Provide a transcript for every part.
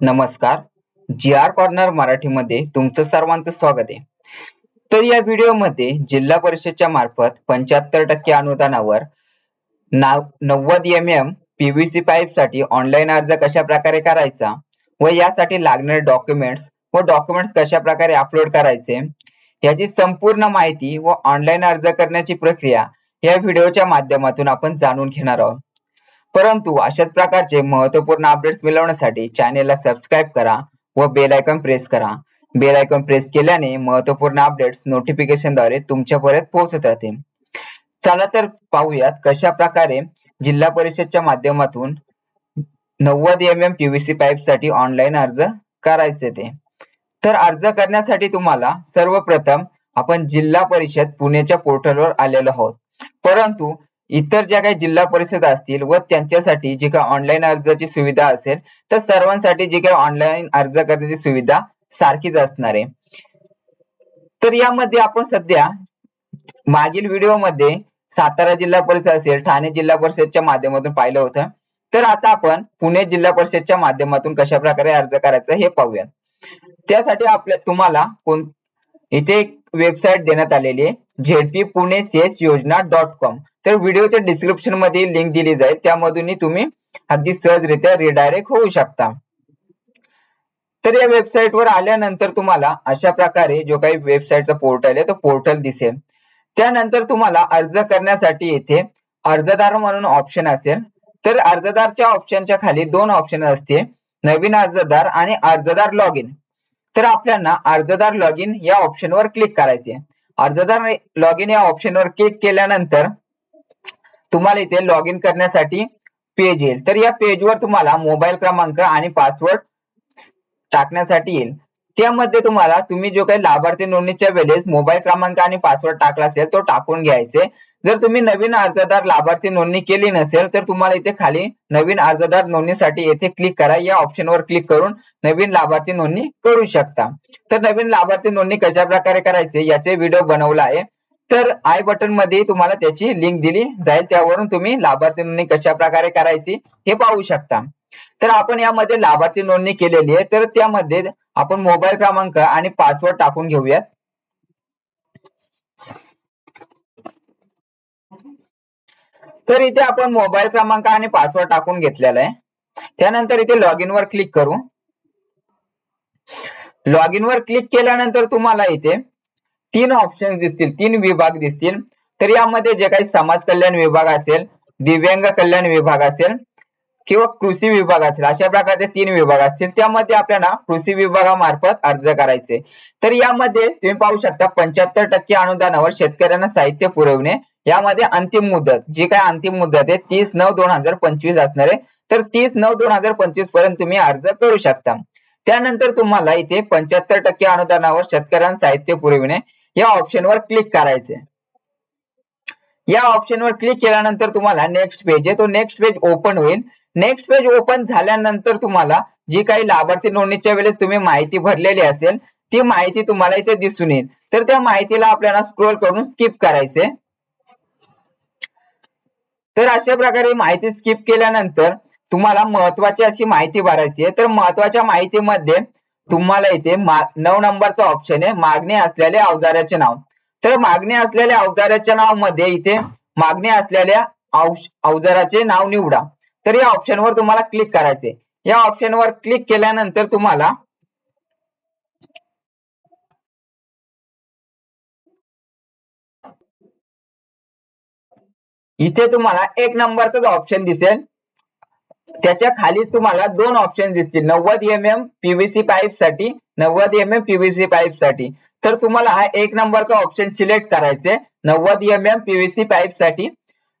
नमस्कार. जी R corner मराठीमध्ये तुमचं सर्वांचं स्वागत आहे. तर या व्हिडिओमध्ये जिल्हा परिषदच्या मार्फत पंच्याहत्तर टक्के अनुदानावर नव्वद एम एम पीव्हीसी पाईपसाठी ऑनलाईन अर्ज कशा प्रकारे करायचा व यासाठी लागणारे डॉक्युमेंट्स व डॉक्युमेंट्स कशा प्रकारे अपलोड करायचे याची संपूर्ण माहिती व ऑनलाईन अर्ज करण्याची प्रक्रिया या व्हिडिओच्या माध्यमातून आपण जाणून घेणार आहोत. परंतु अशाच प्रकारचे महत्त्वपूर्ण अपडेट्स मिळवण्यासाठी चॅनेलला सबस्क्राईब करा व बेल आयकॉन प्रेस करा. बेल आयकॉन प्रेस केल्याने महत्त्वपूर्ण अपडेट्स नोटिफिकेशनद्वारे तुमच्यापर्यंत पोहोचत राहतील. चला तर पाहूयात कशा प्रकारे जिल्हा परिषदच्या माध्यमातून नव्वद एम एम पीव्हीसी पाईपसाठी ऑनलाईन अर्ज करायचे ते. तर अर्ज करण्यासाठी तुम्हाला सर्वप्रथम आपण जिल्हा परिषद पुणेच्या पोर्टलवर आलेलो आहोत. परंतु इतर ज्या काही जिल्हा परिषद असतील व त्यांच्यासाठी जी काही ऑनलाईन अर्जाची सुविधा असेल तर सर्वांसाठी जी काही ऑनलाईन अर्ज करण्याची सुविधा सारखीच असणार आहे. तर यामध्ये आपण सध्या मागील व्हिडिओमध्ये सातारा जिल्हा परिषद असेल ठाणे जिल्हा परिषदच्या माध्यमातून पाहिलं होतं. तर आता आपण पुणे जिल्हा परिषदच्या माध्यमातून कशा प्रकारे अर्ज करायचा हे पाहूयात. त्यासाठी आपल्या तुम्हाला कोण इथे वेबसाईट देण्यात आलेली आहे. ZP Pune cess yojana dot com. तर व्हिडिओच्या डिस्क्रिप्शनमध्ये लिंक दिली जाईल. त्यामधून तुम्ही अगदी सहजरित्या रिडायरेक्ट होऊ शकता. तर या वेबसाईट वर आल्यानंतर तुम्हाला अशा प्रकारे जो काही वेबसाईटचा पोर्टल आहे तो पोर्टल दिसेल. त्यानंतर तुम्हाला अर्ज करण्यासाठी येथे अर्जदार म्हणून ऑप्शन असेल. तर अर्जदारच्या ऑप्शनच्या खाली दोन ऑप्शन असते नवीन अर्जदार आणि अर्जदार लॉग इन तर आपल्याला अर्जदार लॉग इन या ऑप्शनवर क्लिक करायचे अर्जदार लॉग इन या ऑप्शनवर क्लिक केल्यानंतर तुम्हाला इथे लॉग इन करण्यासाठी पेज येईल. तर या पेजवर तुम्हाला मोबाईल क्रमांक आणि पासवर्ड टाकण्यासाठी येईल. त्यामध्ये तुम्हाला तुम्ही जो काही लाभार्थी नोंदणीच्या वेळेस मोबाईल क्रमांक आणि पासवर्ड टाकला असेल तो टाकून घ्यायचे. जर तुम्ही नवीन अर्जदार लाभार्थी नोंदणी केली नसेल तर तुम्हाला इथे खाली नवीन अर्जदार नोंदणीसाठी येथे क्लिक करा. या ऑप्शनवर क्लिक करून नवीन लाभार्थी नोंदणी करू शकता. तर नवीन लाभार्थी नोंदणी कशा प्रकारे करायचे याचे व्हिडिओ बनवला आहे. तर आय बटनमध्ये तुम्हाला त्याची लिंक दिली जाईल. त्यावरून तुम्ही लाभार्थी नोंदणी कशा प्रकारे करायची हे पाहू शकता. तर आपण यामध्ये लाभार्थी नोंदणी केलेली आहे. तर त्यामध्ये आपण मोबाईल क्रमांक आणि पासवर्ड टाकून घेऊयात. तर इथे आपण मोबाईल क्रमांक आणि पासवर्ड टाकून घेतलेला आहे. त्यानंतर इथे लॉग इन वर क्लिक करू. लॉग इन वर क्लिक केल्यानंतर तुम्हाला इथे तीन ऑप्शन दिसतील तीन विभाग दिसतील. तर यामध्ये जे काही समाज कल्याण विभाग असेल दिव्यांग कल्याण विभाग असेल किंवा कृषी विभाग असेल अशा प्रकारचे तीन विभाग असतील त्यामध्ये आपल्याला कृषी विभागामार्फत अर्ज करायचे. तर यामध्ये तुम्ही पाहू शकता पंच्याहत्तर टक्के अनुदानावर शेतकऱ्यांना साहित्य पुरवणे यामध्ये अंतिम मुदत जी काय अंतिम मुदत आहे तीस नऊ दोन हजार पंचवीस असणार आहे. तर तीस नऊ दोन हजार पंचवीसपर्यंत तुम्ही अर्ज करू शकता. त्यानंतर तुम्हाला इथे पंच्याहत्तर टक्के अनुदानावर शेतकऱ्यांना साहित्य पुरविणे या ऑप्शनवर क्लिक करायचे. या ऑप्शनवर क्लिक केल्यानंतर तुम्हाला नेक्स्ट पेज आहे. तो नेक्स्ट पेज ओपन होईल. नेक्स्ट पेज ओपन झाल्यानंतर तुम्हाला जी काही लाभार्थी नोंदणीच्या वेळेस तुम्ही माहिती भरलेली असेल ती माहिती तुम्हाला इथे दिसून येईल. तर त्या माहितीला आपल्याला स्क्रोल करून स्किप करायचे. तर अशा प्रकारे माहिती स्किप केल्यानंतर तुम्हाला महत्वाची अशी माहिती भरायची आहे. तर महत्त्वाच्या माहितीमध्ये तुम्हाला इथे नऊ नंबरचा ऑप्शन आहे. मागणी असलेल्या अवजाराचे नाव. तर मागणी असलेल्या अवजाराच्या नावमध्ये इथे मागणी असलेल्या अवजाराचे नाव निवडा. तर या ऑप्शनवर तुम्हाला क्लिक करायचे या ऑप्शनवर क्लिक केल्यानंतर तुम्हाला इथे तुम्हाला एक नंबरचाच ऑप्शन दिसेल. त्याच्या खालीच तुम्हाला दोन ऑप्शन दिसतील. नव्वद एम एम पीव्हीसी पाईपसाठी नव्वद एम एम पीव्हीसी पाईपसाठी. तर तुम्हाला हा एक नंबरचा ऑप्शन सिलेक्ट करायचे नव्वद एम एम पीव्हीसी पाईपसाठी.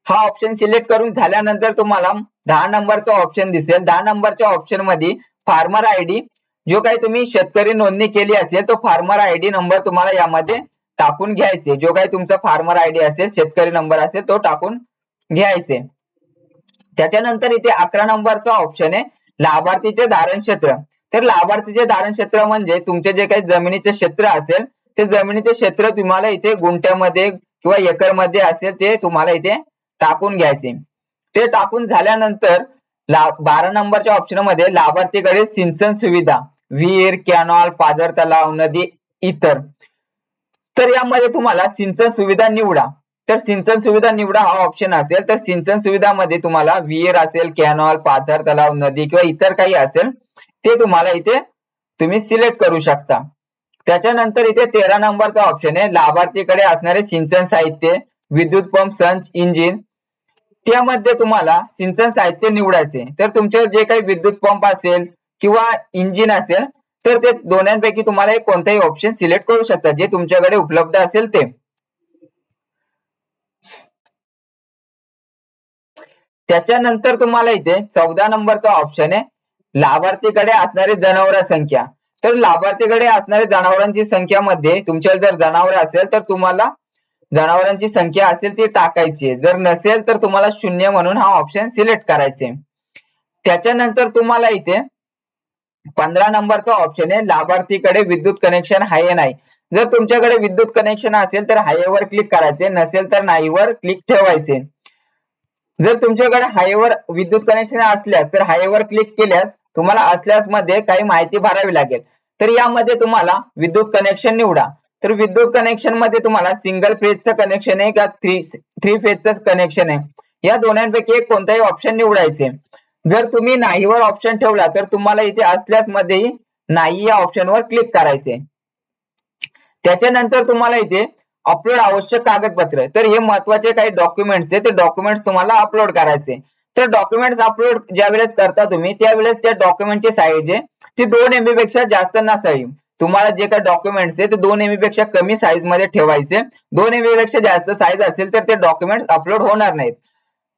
हा ऑप्शन सिलेक्ट करून झाल्यानंतर तुम्हाला दहा नंबरचा ऑप्शन दिसेल. दहा नंबरच्या ऑप्शनमध्ये फार्मर आयडी जो काही तुम्ही शेतकरी नोंदणी केली असेल तो फार्मर आयडी नंबर तुम्हाला यामध्ये टाकून घ्यायचे. जो काही तुमचा फार्मर आयडी असेल शेतकरी नंबर असेल तो टाकून घ्यायचे. त्याच्यानंतर इथे अकरा नंबरचा ऑप्शन आहे लाभार्थीचे धारण क्षेत्र. तर लाभार्थीचे धारण क्षेत्र म्हणजे तुमचे जे काही जमिनीचे क्षेत्र असेल ते जमिनीचे क्षेत्र तुम्हाला इथे गुंठ्यामध्ये किंवा एकरमध्ये असेल ते तुम्हाला इथे टाकून घ्यायचे. ते टाकून झाल्यानंतर बारा नंबरच्या ऑप्शनमध्ये लाभार्थीकडे सिंचन सुविधा विहीर कॅनॉल पाझर तलाव नदी इतर. तर यामध्ये तुम्हाला सिंचन सुविधा निवडा. तर सिंचन सुविधा निवडा हा ऑप्शन असेल तर सिंचन सुविधामध्ये तुम्हाला विहीर असेल कॅनॉल पाझर तलाव नदी किंवा इतर काही असेल ते तुम्हाला इथे तुम्ही सिलेक्ट करू शकता. त्याच्यानंतर इथे तेरा नंबरचा ऑप्शन आहे. लाभार्थीकडे असणारे सिंचन साहित्य विद्युत पंप संच इंजिन त्यामध्ये तुम्हाला सिंचन साहित्य निवडायचे तर तुमचे जे काही विद्युत पंप असेल किंवा इंजिन असेल तर ते दोन्हीपैकी तुम्हाला एक कोणताही ऑप्शन सिलेक्ट करू शकता जे तुमच्याकडे उपलब्ध असेल ते. त्याच्यानंतर तुम्हाला इथे चौदा नंबरचा ऑप्शन आहे. लाभार्थीकडे असणारी जनावर संख्या. तर लाभार्थीकडे असणाऱ्या जनावरांची संख्या मध्ये तुमच्या जर जनावर असेल तर तुम्हाला जनावरांची संख्या असेल ती टाकायची जर नसेल तर तुम्हाला शून्य म्हणून हा ऑप्शन सिलेक्ट करायचे त्याच्यानंतर तुम्हाला इथे पंधरा नंबरचा ऑप्शन आहे. लाभार्थीकडे विद्युत कनेक्शन आहे नाही. जर तुमच्याकडे विद्युत कनेक्शन असेल तर हायवर क्लिक करायचे. नसेल तर नाहीवर क्लिक ठेवायचे. जर तुमच्याकडे हायवर विद्युत कनेक्शन असल्यास तर हायवर क्लिक केल्यास तुम्हाला असल्यास मध्ये काही माहिती भरावी लागेल. तर यामध्ये तुम्हाला विद्युत कनेक्शन निवडा. तर विद्युत कनेक्शनमध्ये तुम्हाला सिंगल फेजचं कनेक्शन आहे का थ्री थ्री फेजचं कनेक्शन आहे? या दोन्हीपैकी एक कोणताही ऑप्शन निवडायचे. जर तुम्ही नाहीवर ऑप्शन ठेवला तर तुम्हाला इथे असल्यास मध्येही नाही या ऑप्शनवर क्लिक करायचे. त्याच्यानंतर तुम्हाला इथे अपलोड आवश्यक कागदपत्र. तर हे महत्त्वाचे काही डॉक्युमेंट्स आहे ते डॉक्युमेंट्स तुम्हाला अपलोड करायचे. तर डॉक्युमेंट्स अपलोड ज्या वेळेस करता तुम्ही त्यावेळेस त्या डॉक्युमेंटची साईज आहे ती दोन एमबी पेक्षा जास्त नसावी तुम्हाला जे काही डॉक्युमेंट्स आहे ते दोन एमबी पेक्षा कमी साईजमध्ये ठेवायचे. दोन एमबी पेक्षा जास्त साईज असेल तर ते डॉक्युमेंट्स अपलोड होणार नाहीत.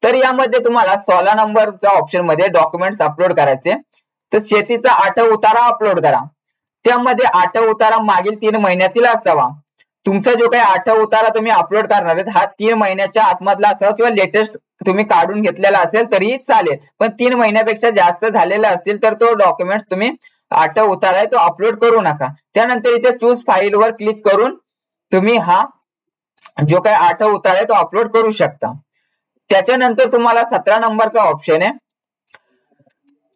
तर यामध्ये तुम्हाला सोळा नंबरच्या ऑप्शनमध्ये डॉक्युमेंट्स अपलोड करायचे. तर शेतीचा आठ उतारा अपलोड करा. त्यामध्ये आठ उतारा मागील तीन महिन्यातील असावा. तुमचा जो काही आठ उतारा तुम्ही अपलोड करणार आहेत हा तीन महिन्याच्या आतमधला असावा किंवा लेटेस्ट तुम्ही काढून घेतलेला असेल तरीही चालेल. पण तीन महिन्यापेक्षा जास्त झालेला असतील तर तो डॉक्युमेंट तुम्ही आठ उतारा आहे तो अपलोड करू नका. त्यानंतर इथे चूज फाईल वर क्लिक करून तुम्ही हा जो काही आठ उतारा आहे तो अपलोड करू शकता. त्याच्यानंतर तुम्हाला सतरा नंबरचा ऑप्शन आहे.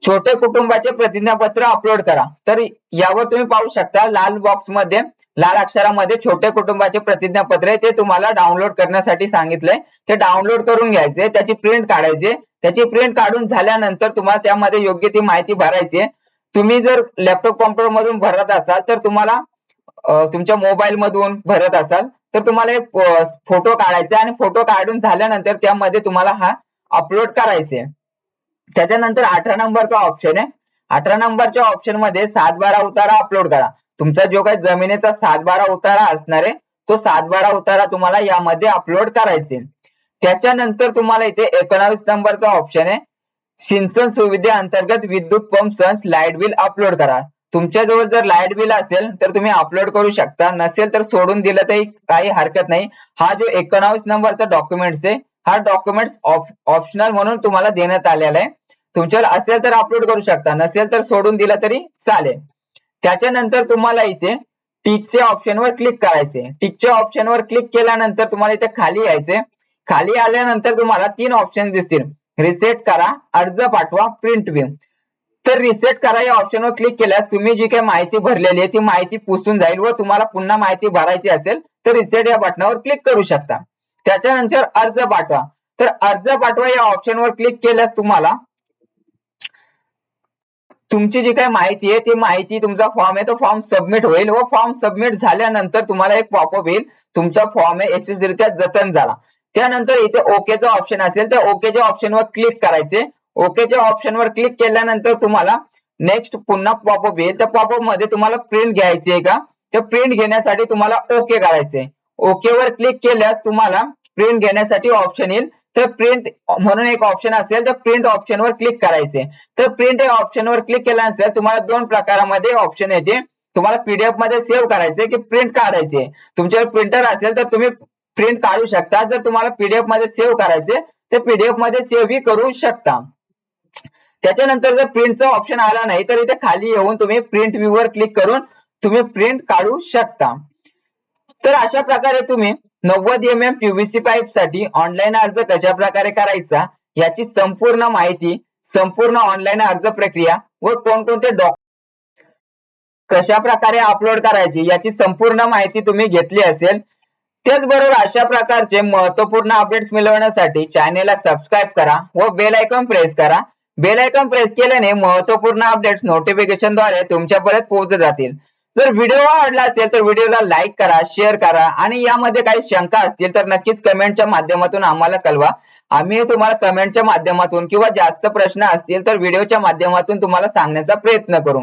छोटे कुटुंबाचे प्रतिज्ञापत्र अपलोड करा. तर यावर तुम्ही पाहू शकता लाल बॉक्समध्ये लाल अक्षरामध्ये छोटे कुटुंबाचे प्रतिज्ञापत्र आहे ते तुम्हाला डाउनलोड करण्यासाठी सांगितलंय. ते डाउनलोड करून घ्यायचे त्याची प्रिंट काढायचे. त्याची प्रिंट काढून झाल्यानंतर तुम्हाला त्यामध्ये योग्य ती माहिती भरायची तुम्ही जर लॅपटॉप कॉम्प्युटर मधून भरत असाल तर तुम्हाला तुमच्या मोबाईल मधून भरत असाल तर तुम्हाला एक फोटो काढायचा आणि फोटो काढून झाल्यानंतर त्यामध्ये तुम्हाला हा अपलोड करायचे त्याच्यानंतर अठरा नंबरचा ऑप्शन आहे. अठरा नंबरच्या ऑप्शनमध्ये सात बारा उतारा अपलोड करा. तुमचा जो काही जमिनीचा सात बारा उतारा असणार आहे तो सात बारा उतारा तुम्हाला यामध्ये अपलोड करायचे. त्याच्यानंतर तुम्हाला इथे एकोणावीस नंबरचा ऑप्शन आहे. सिंचन सुविधे अंतर्गत विद्युत पंप सन्स लाइट बिल अपलोड करा. तुमच्या जवळ जर लाइट बिल असेल तर तुम्ही अपलोड करू शकता. नसेल तर सोडून दिलं तरी काही हरकत नाही. हा जो एकोणावीस नंबरचा डॉक्युमेंट्स आहे हा डॉक्युमेंट्स ऑप्शनल म्हणून तुम्हाला देण्यात आलेला आहे. तुमच्यावर असेल तर अपलोड करू शकता. नसेल तर सोडून दिलं तरी चालेल. त्याच्यानंतर तुम्हाला इथे टिकच्या ऑप्शनवर क्लिक करायचे. टिकच्या ऑप्शनवर क्लिक केल्यानंतर तुम्हाला इथे खाली यायचे. खाली आल्यानंतर तुम्हाला तीन ऑप्शन दिसतील. रिसेट करा अर्ज पाठवा प्रिंट व्ह्यू तर रिसेट करा या ऑप्शनवर क्लिक केल्यास तुम्ही जी काही माहिती भरलेली आहे ती माहिती पुसून जाईल व तुम्हाला पुन्हा माहिती भरायची असेल तर रिसेट या बटनावर क्लिक करू शकता. त्याच्यानंतर अर्ज पाठवा. तर अर्ज पाठवा या ऑप्शनवर क्लिक केल्यास तुम्हाला तुमची जी काही माहिती आहे ती माहिती तुमचा फॉर्म आहे तो फॉर्म सबमिट होईल. व फॉर्म सबमिट झाल्यानंतर तुम्हाला एक पॉपअप येईल. तुमचा फॉर्म आहे यशस्वीरित्या जतन झाला. त्यानंतर इथे ओकेचा ऑप्शन असेल तर ओकेच्या ऑप्शनवर क्लिक करायचे. ओकेच्या ऑप्शनवर क्लिक केल्यानंतर तुम्हाला नेक्स्ट पुन्हा पॉपअप येईल. त्या पॉपअपमध्ये तुम्हाला प्रिंट घ्यायची आहे का? त्या प्रिंट घेण्यासाठी तुम्हाला ओके करायचे. ओके वर क्लिक केल्यास तुम्हाला प्रिंट घेण्यासाठी ऑप्शन येईल. तर प्रिंट म्हणून एक ऑप्शन असेल तर प्रिंट ऑप्शनवर क्लिक करायचे. तर प्रिंट या ऑप्शनवर क्लिक केल्यानंतर तुम्हाला दोन प्रकारामध्ये ऑप्शन येते. तुम्हाला पीडीएफमध्ये सेव्ह करायचे की प्रिंट काढायचे. तुमच्यावर प्रिंटर असेल तर तुम्ही प्रिंट काढू शकता. जर तुम्हाला पीडीएफमध्ये सेव्ह करायचे तर पीडीएफमध्ये सेव्ह करू शकता. त्याच्यानंतर जर प्रिंटचा ऑप्शन आला नाही तर इथे खाली येऊन तुम्ही प्रिंट व्ह्यू वर क्लिक करून तुम्ही प्रिंट काढू शकता. तर अशा प्रकारे तुम्ही नव्वद एम एम पीव्हीसी पाईपसाठी ऑनलाईन अर्ज कशा प्रकारे करायचा याची संपूर्ण माहिती संपूर्ण ऑनलाईन अर्ज प्रक्रिया व कोणकोणते डॉक्युमेंट कशा प्रकारे अपलोड करायची याची संपूर्ण माहिती तुम्ही घेतली असेल. त्याचबरोबर अशा प्रकारचे महत्त्वपूर्ण अपडेट्स मिळवण्यासाठी चॅनेलला सबस्क्राईब करा व बेल आयकॉन प्रेस करा. बेल आयकॉन प्रेस केल्याने महत्त्वपूर्ण अपडेट्स नोटिफिकेशनद्वारे तुमच्यापर्यंत पोहोचत जातील. जर व्हिडिओ आवडला असेल तर व्हिडिओला लाईक करा शेअर करा आणि यामध्ये काही शंका असतील तर नक्कीच कमेंटच्या माध्यमातून आम्हाला कळवा. आम्ही तुम्हाला कमेंटच्या माध्यमातून किंवा जास्त प्रश्न असतील तर व्हिडिओच्या माध्यमातून तुम्हाला सांगण्याचा प्रयत्न करू.